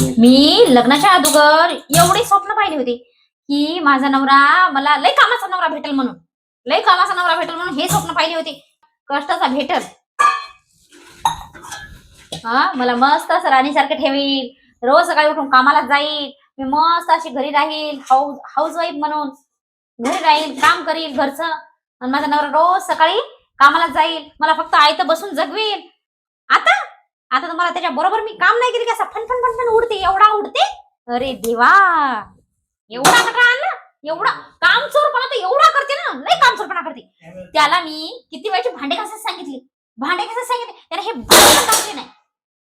मी लग्नाच्या अगोदर एवढे स्वप्न पाहिले होते की माझा नवरा मला लय कामाचा नवरा भेटेल म्हणून. लय कामाचा नवरा भेटेल म्हणून हे स्वप्न पाहिले होते. कष्टाचा भेटेल. हा मला मस्त असं राणीसारखं ठेवील. रोज सकाळी उठून कामाला जाईल. मी मस्त अशी घरी राहील. हाऊस हाऊस वाईफ म्हणून. घरी राहील काम करील घरचं. आणि माझा नवरा रोज सकाळी कामाला जाईल. मला फक्त आयत बसून जगवेल. आता? आता तर मला त्याच्या बरोबर मी काम नाही केली का असा फन फन फन अरे देवा! एवढा कटा आणला? एवढा काम चोरपणा तर एवढा करते ना. लय काम चोरपणा करते. त्याला मी किती वेळची भांडे घासायला सांगितले? भांडे घासायला सांगितले. त्याने हे भांडे घासले नाही.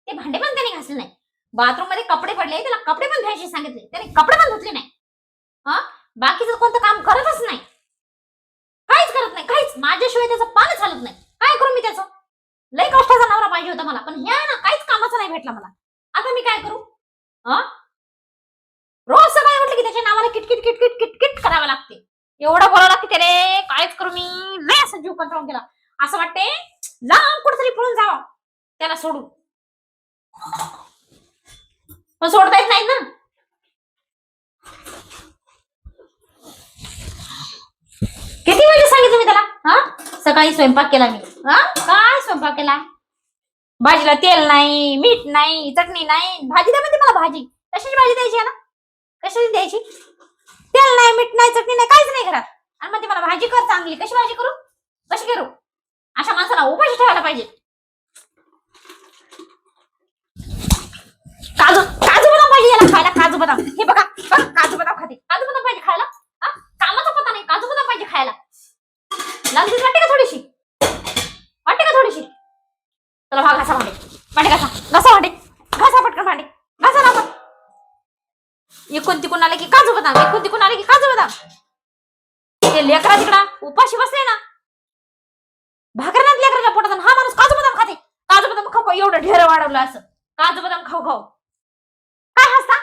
ते भांडे पण त्याने घासले नाही. बाथरूममध्ये कपडे पडले त्याला कपडे पण घ्यायचे सांगितले. त्याने कपडे पण धुतले नाही. हा बाकीचं कोणतं काम करतच नाही. काहीच करत नाही. काहीच. माझ्याशिवाय त्याचं पानच चालत नाही. काय करू मी त्याचं? लय कष्टाचा नवरा पाहिजे होता मला. पण ह्या ना काहीच कामाचा नाही भेटला मला. आता मी काय करू हा रोज सकाळी म्हटलं की त्याच्या नावाला किटकिट किटकिट किटकिट करावं लागते एवढं बोलावं लागते त्याने. कायच करू मी. लय असं जीव कंटाळून केला असं वाटते लांब कुठेतरी पळून जावं. त्याला सोडू पण सोडता येत नाही ना. किती वेळ सांगितलं मी त्याला? हा? सकाळी स्वयंपाक केला मी. हा? काय स्वयंपाक केला? भाजीला तेल नाही मीठ नाही चटणी नाही. भाजी द्या म्हणते मला भाजी. कशाची भाजी द्यायची आहे ना कशाची द्यायची? तेल नाही मीठ नाही चटणी नाही काहीच नाही घरात आणि म्हणते मला भाजी कर चांगली. कशी भाजी करू? कशी करू? अशा माणसाला उपाशी ठेवायला पाहिजे. काजू काजू बदाम पाहिजे याला खायला. काजू बदाम. हे बघा बघा काजू बदाम खाते. काजू बदाम पाहिजे खायला? हा? कामाचा पता नाही. काजू बदाम पाहिजे खायला. लागलीच वाटते का थोडीशी? वाटते का थोडीशी? चला भाग घासा भांडे. भांडे घासा. घासा भांडे. घासा पटकन भांडे. घासा ना आपण एकूण तिकून आले की काजू बदाम. एकूण तिकून आले की काजू बदाम. ते लेकरा तिकडा उपाशी बसले ना. भाकरनाथ लेकराच्या पोटात हा माणूस काजू बदाम खाते. काजू बदाम खाऊ खाऊ एवढं ढेर वाढवलं असं. काजू बदाम खाऊ खाऊ. काय हसता?